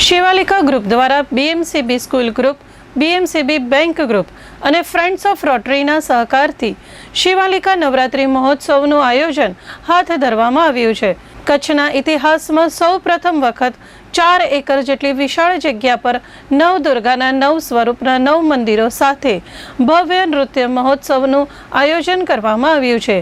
Shivalika group દ્વારા BMCB school group, BMCB bank group અને friends of રોટરીના સહકારથી શિવાલિકા નવરાત્રિ મહોત્સવનું આયોજન હાથ ધરવામાં આવ્યું છે. કચ્છના ઇતિહાસમાં સૌ પ્રથમ વખત ચાર એકર જેટલી વિશાળ જગ્યા પર નવ દુર્ગાના નવ સ્વરૂપના નવ મંદિરો સાથે ભવ્ય નૃત્ય મહોત્સવનું આયોજન કરવામાં આવ્યું છે.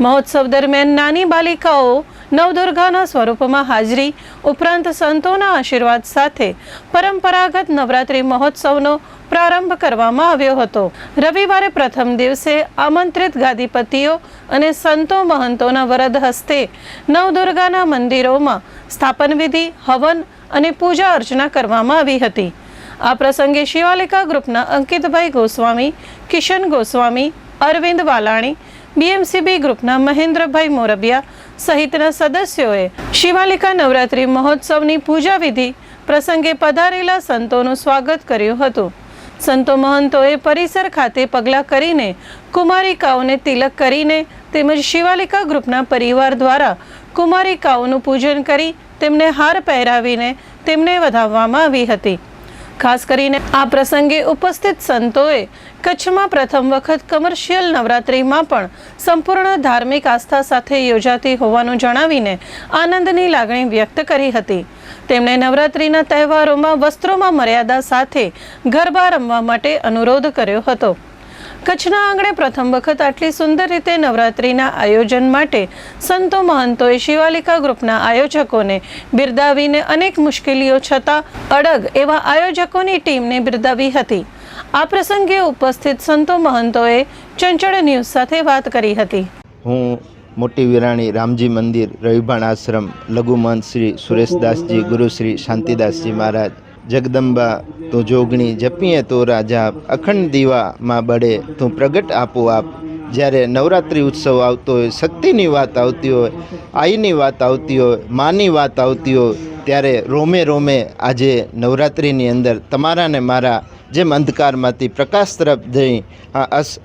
મહોત્સવ દરમિયાન નાની બાલિકાઓ નવદુર્ગાના સ્વરૂપમાં હાજરી, ઉપરાંત સંતોના આશીર્વાદ સાથે પરંપરાગત નવરાત્રિ મહોત્સવનો પ્રારંભ કરવામાં આવ્યો હતો. રવિવારે પ્રથમ દિવસે આમંત્રિત ગાદીપતિઓ અને સંતો મહંતોના વરદ હસ્તે નવદુર્ગાના મંદિરોમાં સ્થાપન વિધિ, હવન અને પૂજા અર્ચના કરવામાં આવી હતી. આ પ્રસંગે શિવાલિકા ગ્રુપના અંકિતભાઈ ગોસ્વામી, કિશન ગોસ્વામી, અરવિંદ વાલાણી બીએમસીબી ગ્રુપના મહેન્દ્રભાઈ મોરબિયા સહિતના સદસ્યોએ શિવાલિકા નવરાત્રિ મહોત્સવની પૂજા વિધિ પ્રસંગે પધારેલા સંતોનું સ્વાગત કર્યું હતું. સંતો મહંતોએ પરિસર ખાતે પગલાં કરીને કુમારિકાઓને તિલક કરીને તેમજ શિવાલિકા ગ્રુપના પરિવાર દ્વારા કુમારિકાઓનું પૂજન કરી તેમને હાર પહેરાવીને તેમને વધાવવામાં આવી હતી. ખાસ કરીને આ પ્રસંગે ઉપસ્થિત સંતોએ કચ્છમાં પ્રથમ વખત કમર્શિયલ નવરાત્રિમાં પણ સંપૂર્ણ ધાર્મિક આસ્થા સાથે યોજાતી હોવાનું જણાવીને આનંદની લાગણી વ્યક્ત કરી હતી. તેમણે નવરાત્રિના તહેવારોમાં વસ્ત્રોમાં મર્યાદા સાથે ગરબા રમવા માટે અનુરોધ કર્યો હતો. કચ્છના આંગણે પ્રથમ વખત આટલી સુંદર રીતે નવરાત્રિના આયોજન માટે સંતો મહંતોએ શિવાલિકા ગ્રુપના આયોજકોને બિરદાવીને અનેક મુશ્કેલીઓ છતાં અડગ એવા આયોજકોની ટીમને બિરદાવી હતી. આ પ્રસંગે ઉપસ્થિત સંતો મહંતોએ ચંચળ ન્યૂઝ સાથે વાત કરી હતી. હું મોટી વિરાણી રામજી મંદિર રવિભાણ આશ્રમ લઘુમંત શ્રી સુરેશદાસજી ગુરુશ્રી શાંતિદાસજી મહારાજ જગદંબા, તું જોગણી જપીએ તો રાજા, અખંડ દીવામાં બળે તું પ્રગટ આપો આપ. જ્યારે નવરાત્રિ ઉત્સવ આવતો હોય, શક્તિની વાત આવતી હોય, આઈની વાત આવતી હોય, માની વાત આવતી હોય, ત્યારે રોમે રોમે આજે નવરાત્રિની અંદર તમારાને મારા જેમ અંધકારમાંથી પ્રકાશ તરફ જઈ આ અસ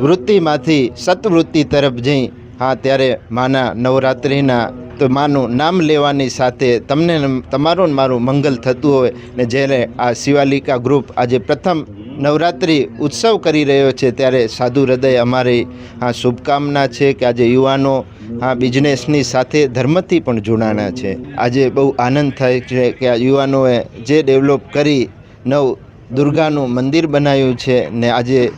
વૃત્તિમાંથી સતવૃત્તિ તરફ જઈ, હા, ત્યારે માના નવરાત્રિના તો માનું નામ લેવાની સાથે તમને તમારું મારું મંગલ થતું હોય ને જ્યારે આ શિવાલિકા ગ્રુપ આજે પ્રથમ નવરાત્રિ ઉત્સવ કરી રહ્યો છે ત્યારે સાધુ હૃદય અમારી આ શુભકામના છે કે આજે યુવાનો આ બિઝનેસની સાથે ધર્મથી પણ જોડાણા છે. આજે બહુ આનંદ થાય છે કે આ યુવાનોએ જે ડેવલપ કરી નવ દુર્ગાનું મંદિર બનાવ્યું છે ને આજે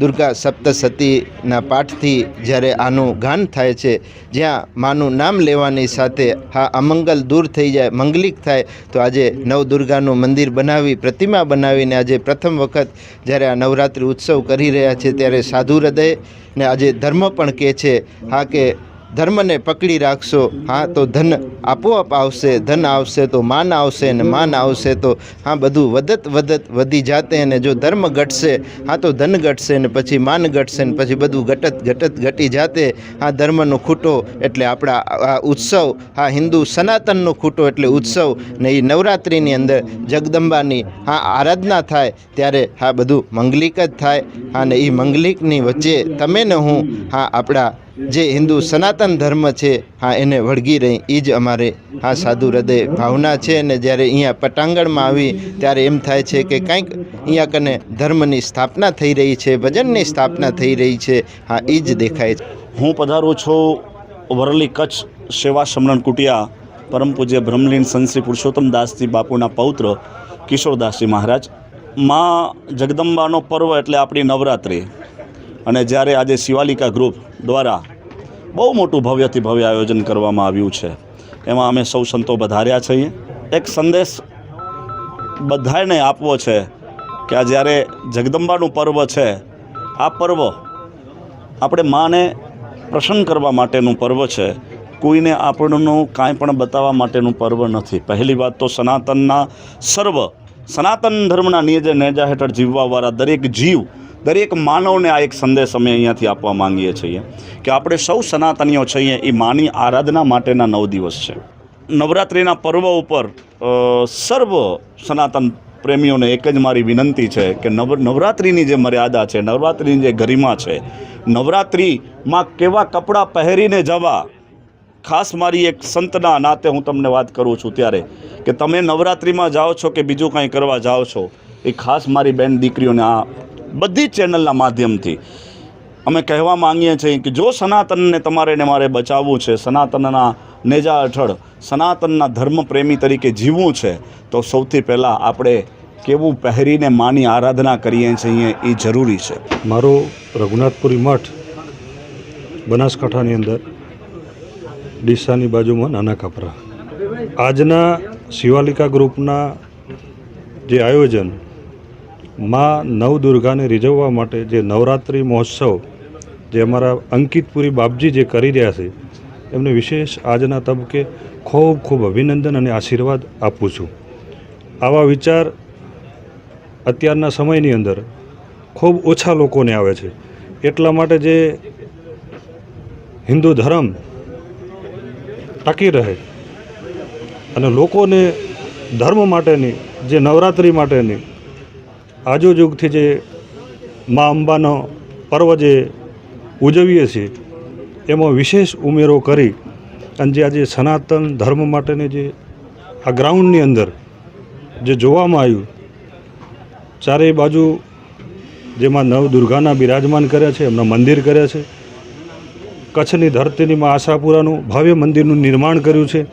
દુર્ગા સપ્તસતીના પાઠથી જ્યારે આનું ગાન થાય છે, જ્યાં માનું નામ લેવાની સાથે હા અમંગલ દૂર થઈ જાય, મંગલિક થાય, તો આજે નવદુર્ગાનું મંદિર બનાવી, પ્રતિમા બનાવીને આજે પ્રથમ વખત જ્યારે આ નવરાત્રિ ઉત્સવ કરી રહ્યા છે, ત્યારે સાધુ હૃદય ને આજે ધર્મ પણ કહે છે, હા કે ધર્મને પકડી રાખશો. હા, તો ધન આપોઆપ આવશે, ધન આવશે તો માન આવશે ને માન આવશે તો, હા, બધું વધત વધત વધી જાતે અને જો ધર્મ ઘટશે, હા, તો ધન ઘટશે ને પછી માન ઘટશે ને પછી બધું ઘટત ઘટત ઘટી જાતે, હા, ધર્મનો ખૂટો એટલે આપણા આ ઉત્સવ, હા, હિન્દુ સનાતનનો ખૂટો એટલે ઉત્સવ ને એ નવરાત્રિની અંદર જગદંબાની, હા, આરાધના થાય ત્યારે, હા, બધું મંગલિક જ થાય, હા, ને એ મંગલિકની વચ્ચે તમે ને હું, હા, આપણા જે હિન્દુ સનાતન ધર્મ છે, હા, એને વળગી રહી. એ જ અમારે હા સાધુ હૃદય ભાવના છે અને જ્યારે અહીંયા પટાંગણમાં આવી, ત્યારે એમ થાય છે કે કંઈક અહીંયા કને ધર્મની સ્થાપના થઈ રહી છે, ભજનની સ્થાપના થઈ રહી છે. હા એ જ દેખાય છે. હું પધારું છું વરલી કચ્છ સેવા સમરણ કુટિયા, પરમ પૂજ્ય બ્રહ્મલીન સંશ્રી પુરુષોત્તમ દાસજી બાપુના પૌત્ર કિશોરદાસજી મહારાજ. માં જગદંબાનો પર્વ એટલે આપણી નવરાત્રિ. અને જ્યારે આજે શિવાલિકા ગ્રુપ દ્વારા બહુ મોટું ભવ્યથી ભવ્ય આયોજન કરવામાં આવ્યું છે, એમાં અમે સૌ સંતો વધાર્યા છીએ. એક સંદેશ બધાને આપવો છે કે આ જ્યારે જગદંબાનું પર્વ છે, આ પર્વ આપણે માને પ્રસન્ન કરવા માટેનું પર્વ છે. કોઈને આપણનું કાંઈ પણ બતાવવા માટેનું પર્વ નથી. પહેલી વાત તો સનાતનના સર્વ, સનાતન ધર્મના નિયજ નેજા હેઠળ જીવવાવાળા દરેક જીવ દરેક માનવને આ એક સંદેશ અમે અહીંયાથી આપવા માંગીએ છીએ કે આપણે સૌ સનાતનીઓ છીએ એ માની આરાધના માટેના નવ દિવસ છે. નવરાત્રિના પર્વ ઉપર સર્વ સનાતન પ્રેમીઓને એક જ મારી વિનંતી છે કે નવ, નવરાત્રિની જે મર્યાદા છે, નવરાત્રિની જે ગરિમા છે, નવરાત્રિમાં કેવા કપડાં પહેરીને જવા, ખાસ મારી એક સંતના નાતે હું તમને વાત કરું છું ત્યારે, કે તમે નવરાત્રિમાં જાઓ છો કે બીજું કંઈ કરવા જાઓ છો, એ ખાસ મારી બેન દીકરીઓને આ બધી ચેનલના માધ્યમથી. અમે કહેવા માંગીએ છીએ કે જો સનાતનને તમારે ને મારે બચાવવું છે, સનાતનના નેજા હેઠળ, સનાતનના ધર્મ પ્રેમી તરીકે જીવવું છે, તો સૌથી પહેલાં આપણે કેવું પહેરીને માની આરાધના કરીએ છીએ એ જરૂરી છે. મારો રઘુનાથપુરી મઠ બનાસકાંઠાની અંદર, ડીસાની બાજુમાં નાના કાપરા. આજના શિવાલિકા ગ્રુપના જે આયોજન માં નવદુર્ગાને રીઝવવા માટે જે નવરાત્રિ મહોત્સવ, જે અમારા અંકિતપુરી બાપજી જે કરી રહ્યા છે, એમને વિશેષ આજના તબકે ખૂબ ખૂબ અભિનંદન અને આશીર્વાદ આપું છું. આવા વિચાર અત્યારના સમયની અંદર ખૂબ ઓછા લોકોને આવે છે. એટલા માટે જે હિન્દુ ધર્મ ટકી રહે અને લોકોને ધર્મ માટેની, જે નવરાત્રિ માટેની આજુજુગથી જે મા અંબાનો પર્વ જે ઉજવીએ છીએ, એમાં વિશેષ ઉમેરો કરી અને જે આજે સનાતન ધર્મ માટેની જે આ ગ્રાઉન્ડની અંદર જે જોવામાં આવ્યું, ચારેય બાજુ જેમાં નવ દુર્ગાના બિરાજમાન કર્યા છે, એમના મંદિર કર્યા છે, કચ્છની ધરતીની માં આશાપુરાનું ભવ્ય મંદિરનું નિર્માણ કર્યું છે.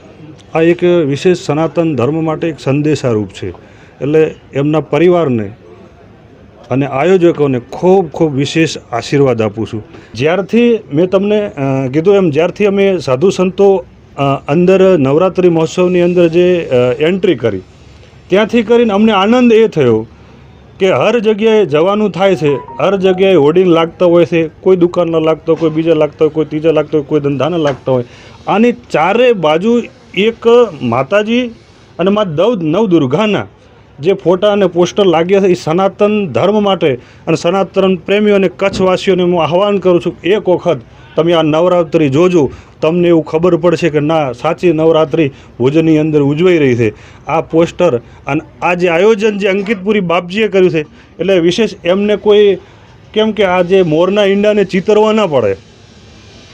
આ એક વિશેષ સનાતન ધર્મ માટે એક સંદેશારૂપ છે. એટલે એમના પરિવારને અને આયોજકોને ખૂબ ખૂબ વિશેષ આશીર્વાદ આપું છું. જ્યારથી મેં તમને કીધું એમ, જ્યારથી અમે સાધુ સંતો અંદર નવરાત્રિ મહોત્સવની અંદર જે એન્ટ્રી કરી, ત્યાંથી કરીને અમને આનંદ એ થયો કે હર જગ્યાએ જવાનું થાય છે, હર જગ્યાએ હોર્ડિંગ લાગતા હોય છે, કોઈ દુકાનના લાગતો કોઈ બીજા લાગતો હોય, કોઈ ત્રીજા લાગતો હોય, કોઈ ધંધાના લાગતા હોય. આની ચારે બાજુ એક માતાજી અને મા દવ નવ દુર્ગાના જે ફોટા અને પોસ્ટર લાગ્યા છે, એ સનાતન ધર્મ માટે અને સનાતન પ્રેમીઓ અને કચ્છવાસીઓને હું આહવાન કરું છું એક વખત તમે આ નવરાત્રિ જોજો. તમને એવું ખબર પડશે કે ના, સાચી નવરાત્રિ ભુજની અંદર ઉજવાઈ રહી છે. આ પોસ્ટર અને આ જે આયોજન જે અંકિતપુરી બાપજીએ કર્યું છે, એટલે વિશેષ એમને કોઈ કેમ કે આ જે મોરના ઈંડાને ચિતરવા ના પડે.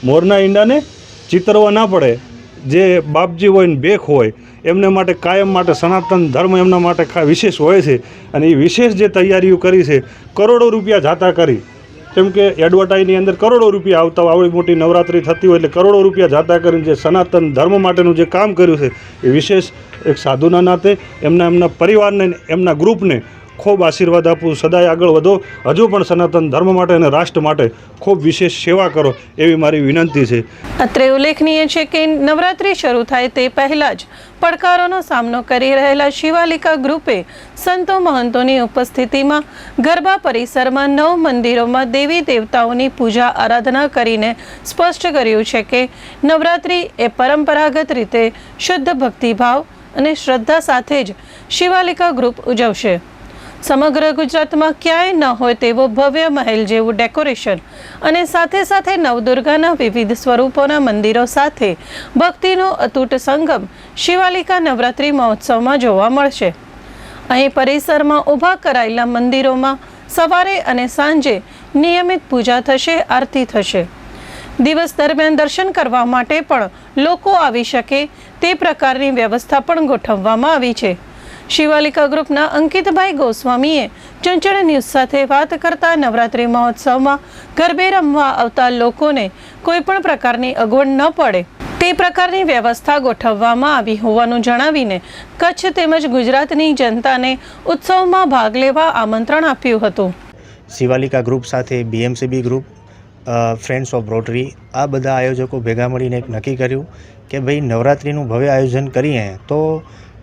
મોરના ઈંડાને ચિતરવા ના પડે. જે બાપજી હોય ને બેખ હોય એમને માટે કાયમ માટે સનાતન ધર્મ એમના માટે વિશેષ હોય છે અને એ વિશેષ જે તૈયારીઓ કરી છે, કરોડો રૂપિયા જાતા કરી. કેમ કે એડવર્ટાઈઝની અંદર કરોડો રૂપિયા આવતા હોય, આવડી મોટી નવરાત્રિ થતી હોય એટલે કરોડો રૂપિયા જાતા કરીને જે સનાતન ધર્મ માટેનું જે કામ કર્યું છે, એ વિશેષ એક સાધુના નાતે એમના એમના પરિવારને એમના ગ્રુપને ખૂબ આશીર્વાદ આપું, સદાય આગળ વધો. હજુ પણ સનાતન ધર્મ માટે અને રાષ્ટ્ર માટે ખૂબ વિશેષ સેવા કરો એવી મારી વિનંતી છે. અત્રે ઉલ્લેખનીય છે કે નવરાત્રિ શરૂ થાય તે પહેલા જ પડકારોનો સામનો કરી રહેલા શિવાલિકા ગ્રુપે સંતો મહંતોની ઉપસ્થિતિમાં ગરબા પરિસરમાં નવ મંદિરોમાં દેવી દેવતાઓની પૂજા આરાધના કરીને સ્પષ્ટ કર્યું છે કે નવરાત્રિ એ પરંપરાગત રીતે શુદ્ધ ભક્તિભાવ અને શ્રદ્ધા સાથે જ શિવાલિકા ગ્રુપ ઉજવશે. સમગ્ર ગુજરાતમાં ક્યાંય ન હોય તેવો ભવ્ય મહેલ જેવું ડેકોરેશન અને સાથે સાથે નવદુર્ગાના વિવિધ સ્વરૂપોના મંદિરો સાથે ભક્તિનો અતૂટ સંગમ શિવાલિકા નવરાત્રિ મહોત્સવમાં જોવા મળશે. અહીં પરિસરમાં ઊભા કરાયેલા મંદિરોમાં સવારે અને સાંજે નિયમિત પૂજા થશે, આરતી થશે. દિવસ દરમિયાન દર્શન કરવા માટે પણ લોકો આવી શકે તે પ્રકારની વ્યવસ્થા પણ ગોઠવવામાં આવી છે. શિવાલિકા ગ્રુપના અંકિતભાઈ ગોસ્વામીએ ચંચળ ન્યૂઝ સાથે વાત કરતા નવરાત્રિ મહોત્સવમાં ગરબે રમવા આવતા લોકોને કોઈ પણ પ્રકારની અગવડ ન પડે. તે પ્રકારની વ્યવસ્થા ગોઠવવામાં આવી હોવાનું જણાવીને કચ્છ તેમજ ગુજરાતની જનતાને ઉત્સવમાં ભાગ લેવા આમંત્રણ આપ્યું હતું. શિવાલિકા ગ્રુપ સાથે BMCB group friends of Rotary આ બધા આયોજકો ભેગા મળીને એક નક્કી કર્યું કે ભાઈ નવરાત્રિનું ભવ્ય આયોજન કરીએ તો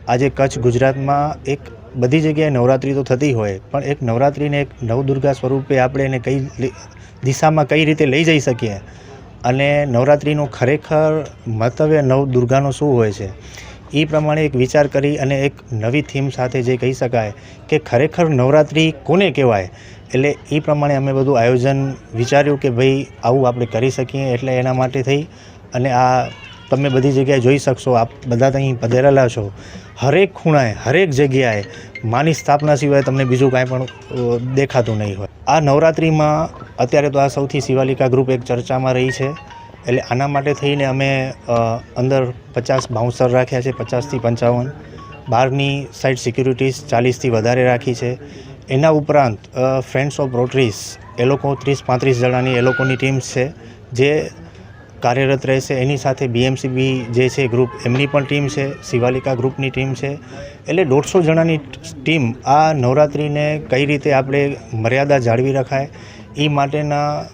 આજે કચ્છ ગુજરાતમાં એક બધી જગ્યાએ નવરાત્રિ તો થતી હોય, પણ એક નવરાત્રિને એક નવદુર્ગા સ્વરૂપે આપણે એને કઈ દિશામાં કઈ રીતે લઈ જઈ શકીએ? અને નવરાત્રિનું ખરેખર મંતવ્ય નવદુર્ગાનો શું હોય છે? એ પ્રમાણે એક વિચાર કરી અને એક નવી થીમ સાથે જે કહી શકાય કે ખરેખર નવરાત્રિ કોને કહેવાય? એટલે એ પ્રમાણે અમે બધું આયોજન વિચાર્યું કે ભાઈ આવું આપણે કરી શકીએ એટલે એના માટે થઈ. અને આ તમે બધી જગ્યાએ જોઈ શકશો. આપ બધા અહીં પધરેલા છો. હરેક ખૂણાએ, હરેક જગ્યાએ માની સ્થાપના સિવાય તમને બીજું કાંઈ પણ દેખાતું નહીં હોય. આ નવરાત્રિમાં અત્યારે તો આ સૌથી શિવાલિકા ગ્રુપ એક ચર્ચામાં રહી છે. એટલે આના માટે થઈને અમે અંદર પચાસ બાઉન્સર રાખ્યા છે, પચાસથી પંચાવન. બહારની સાઈડ સિક્યુરિટીઝ ચાલીસથી વધારે રાખી છે. એના ઉપરાંત ફ્રેન્ડ્સ ઓફ રોટરીઝ એ લોકો ત્રીસ પાંત્રીસ જણાની એ લોકોની ટીમ છે, જે કાર્યરત રહેશે. એની સાથે બીએમસીબી જે છે ગ્રુપ એમની પણ ટીમ છે. શિવાલિકા ગ્રુપની ટીમ છે. એટલે દોઢસો જણાની ટીમ આ નવરાત્રિને કઈ રીતે આપણે મર્યાદા જાળવી રખાય એ માટેના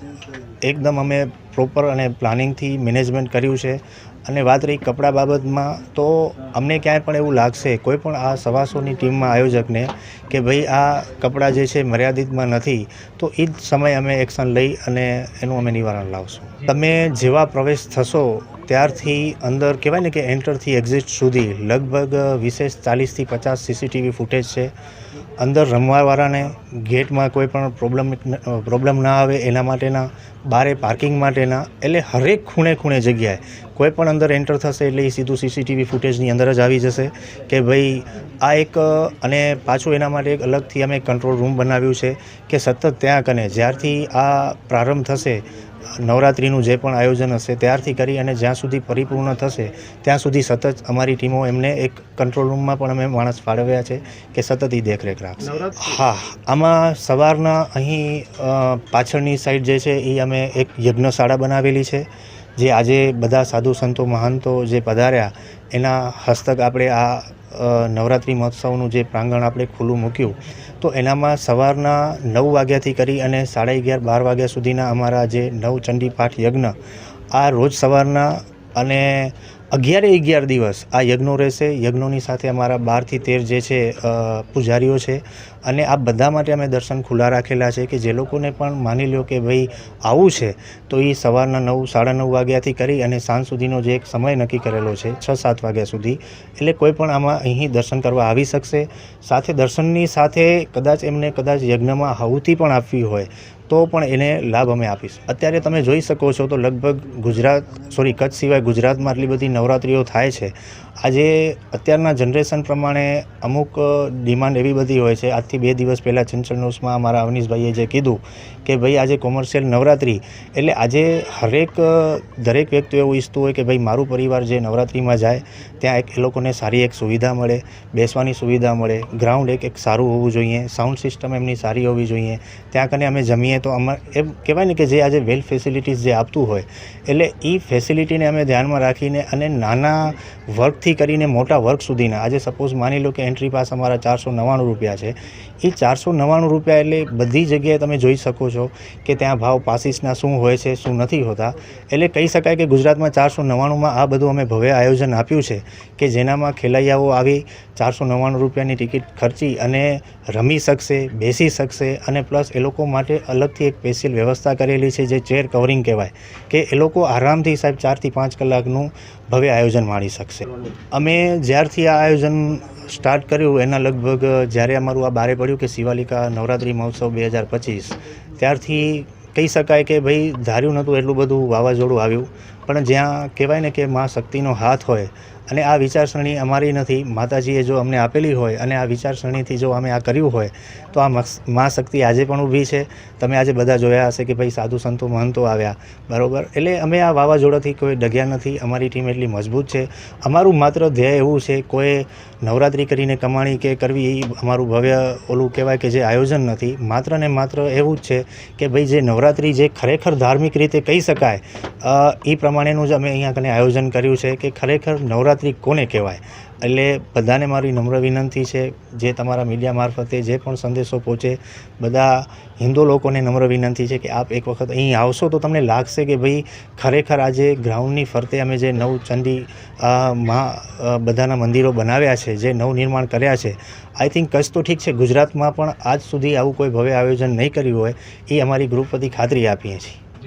એકદમ અમે પ્રોપર અને પ્લાનિંગથી મેનેજમેન્ટ કર્યું છે. અને વાત રહી કપડાં બાબતમાં, તો અમને ક્યાંય પણ એવું લાગશે, કોઈ પણ આ સવાસોની ટીમમાં આયોજકને, કે ભાઈ આ કપડાં જે છે મર્યાદિતમાં નથી, તો એ જ સમયે અમે એક્શન લઈ અને એનું અમે નિવારણ લાવશું. તમે જેવા પ્રવેશ થશો ત્યારથી અંદર કહેવાય ને કે એન્ટરથી એક્ઝિટ સુધી લગભગ વિશેષ ચાલીસથી પચાસ સીસીટીવી ફૂટેજ છે. અંદર રમવાવાળાને ગેટમાં કોઈ પણ પ્રોબ્લેમ પ્રોબ્લેમ ના આવે એના માટેના, બારે પાર્કિંગ માટેના, એટલે હરેક ખૂણે ખૂણે જગ્યાએ કોઈ પણ અંદર એન્ટર થશે એટલે એ સીધું સીસીટીવી ફૂટેજની અંદર જ આવી જશે કે ભાઈ આ એક, અને પાછું એના માટે એક અલગથી અમે કંટ્રોલ રૂમ બનાવ્યું છે કે સતત ત્યાં કને જ્યારથી આ પ્રારંભ થશે નવરાત્રિનું જે પણ આયોજન હશે ત્યારથી કરી અને જ્યાં સુધી પરિપૂર્ણ થશે ત્યાં સુધી સતત અમારી ટીમો એમને એક કંટ્રોલ રૂમમાં પણ અમે માણસ ફાળવ્યા છે કે સતત એ દેખરેખ રાખશે. હા આમાં સવારના અહીં પાછળની સાઈડ જે છે એ અમે એક યજ્ઞશાળા બનાવેલી છે જે આજે બધા સાધુ સંતો મહંતો જે પધાર્યા એના હસ્તક આપણે આ નવરાત્રિ મહોત્સવનું જે પ્રાંગણ આપણે ખુલ્લું મૂક્યું, તો એનામાં સવારના નવ વાગ્યાથી કરી અને સાડા અગિયાર, બાર વાગ્યા સુધીના અમારા જે નવ ચંડી પાઠ યજ્ઞ, આ રોજ સવારના અને અગિયારે અગિયાર દિવસ આ યજ્ઞો રહેશે. યજ્ઞોની સાથે અમારા બારથી તેર જે છે પૂજારીઓ છે અને આ બધા માટે અમે દર્શન ખુલ્લા રાખેલા છે કે જે લોકોને પણ માની લો કે ભાઈ આવું છે, તો એ સવારના નવ, સાડા નવ વાગ્યાથી કરી અને સાંજ સુધીનો જે એક સમય નક્કી કરેલો છે, છ, સાત વાગ્યા સુધી. એટલે કોઈ પણ આમાં અહીં દર્શન કરવા આવી શકશે. સાથે દર્શનની સાથે કદાચ એમને કદાચ યજ્ઞમાં આહુતિ પણ આપવી હોય તો પણ એને લાભ અમે આપીશું. અત્યારે તમે જોઈ શકો છો તો લગભગ ગુજરાત સોરી કચ્છ સિવાય ગુજરાતમાં આટલી બધી નવરાત્રિઓ થાય છે. આજે અત્યારના જનરેશન પ્રમાણે અમુક ડિમાન્ડ એવી બધી હોય છે. આજથી બે દિવસ પહેલાં ચંચળ ન્યૂઝમાં અમારા અવનીશભાઈએ જે કીધું કે ભાઈ આજે કોમર્શિયલ નવરાત્રિ, એટલે આજે હરેક દરેક વ્યક્તિ એવું ઈચ્છતું હોય કે ભાઈ મારું પરિવાર જે નવરાત્રિમાં જાય, ત્યાં એક એ લોકોને સારી એક સુવિધા મળે, બેસવાની સુવિધા મળે ગ્રાઉન્ડ એક એક સારું હોવું જોઈએ સાઉન્ડ સિસ્ટમ એમની સારી હોવી જોઈએ, ત્યાં કને અમે જમીએ તો અમાર એમ કહેવાય ને કે જે આજે વેલ ફેસિલિટીઝ જે આપતું હોય, એટલે એ ફેસિલિટીને અમે ધ્યાનમાં રાખીને અને નાના વર્કથી કરીને મોટા વર્ક સુધીના, આજે સપોઝ માની લો કે એન્ટ્રી પાસ અમારા ચારસો નવ્વાણું રૂપિયા છે એ ચારસો નવ્વાણું રૂપિયા એટલે બધી જગ્યાએ તમે જોઈ શકો છો કે ત્યાં ભાવ પાસીસના શું હોય છે, શું નથી હોતા. એટલે કહી શકાય કે ગુજરાતમાં ચારસો નવ્વાણુંમાં આ બધું અમે ભવ્ય આયોજન આપ્યું છે કે જેનામાં ખેલૈયાઓ આવી ચારસો નવ્વાણું રૂપિયાની ટિકિટ ખર્ચી અને રમી શકશે, બેસી શકશે અને પ્લસ એ લોકો માટે અલગથી એક સ્પેશિયલ વ્યવસ્થા કરેલી છે જે ચેર કવરિંગ કહેવાય કે એ લોકો આરામથી સાહેબ ચારથી પાંચ કલાકનું ભવ્ય આયોજન માણી શકશે. અમે જ્યારથી આ આયોજન સ્ટાર્ટ કર્યું એના લગભગ જ્યારે અમારું આ બારે પડ્યું કે શિવાલિકા નવરાત્રિ મહોત્સવ બે હજાર પચીસ. ત્યારથી કહી શકાય કે ભાઈ ધાર્યું નહોતું એટલું બધું વાવાઝોડું આવ્યું. પણ જ્યાં કહેવાય ને કે મા શક્તિનો હાથ હોય અને આ વિચારસરણી અમારી નથી. માતાજીએ જો અમને આપેલી હોય અને આ વિચારસરણીથી જો અમે આ કર્યું હોય, તો આ મા શક્તિ આજે પણ ઊભી છે. તમે આજે બધા જોયા હશે કે ભાઈ સાધુ સંતો, મહંતો આવ્યા. બરાબર? એટલે અમે આ વાવાઝોડાથી કોઈ ડગ્યા નથી. અમારી ટીમ એટલી મજબૂત છે. અમારું માત્ર ધ્યેય એવું છે, કોઈ નવરાત્રિ કરીને કમાણી કે કરવી એ અમારું ભવ્ય ઓલું કહેવાય કે જે આયોજન નથી. માત્ર ને માત્ર એવું જ છે કે ભાઈ જે નવરાત્રિ જે ખરેખર ધાર્મિક રીતે કહી શકાય એ પ્રમાણેનું જ અમે અહીંયા કને આયોજન કર્યું છે કે ખરેખર નવરાત્રિ કોને કહેવાય? એટલે બધાને મારી નમ્ર વિનંતી છે, જે તમારા મીડિયા મારફતે જે પણ સંદેશો પહોંચે, બધા હિન્દુ લોકોને નમ્ર વિનંતી છે કે આપ એક વખત અહીં આવશો તો તમને લાગશે કે ભાઈ ખરેખર આજે ગ્રાઉન્ડની ફરતે અમે જે નવ ચંડી મા બધાના મંદિરો બનાવ્યા છે, જે નવનિર્માણ કર્યા છે, આઈ થિંક કચ્છ તો ઠીક છે, ગુજરાતમાં પણ આજ સુધી આવું કોઈ ભવ્ય આયોજન નહીં કર્યું હોય, એ અમારી ગ્રુપ વતી ખાતરી આપીએ છીએ.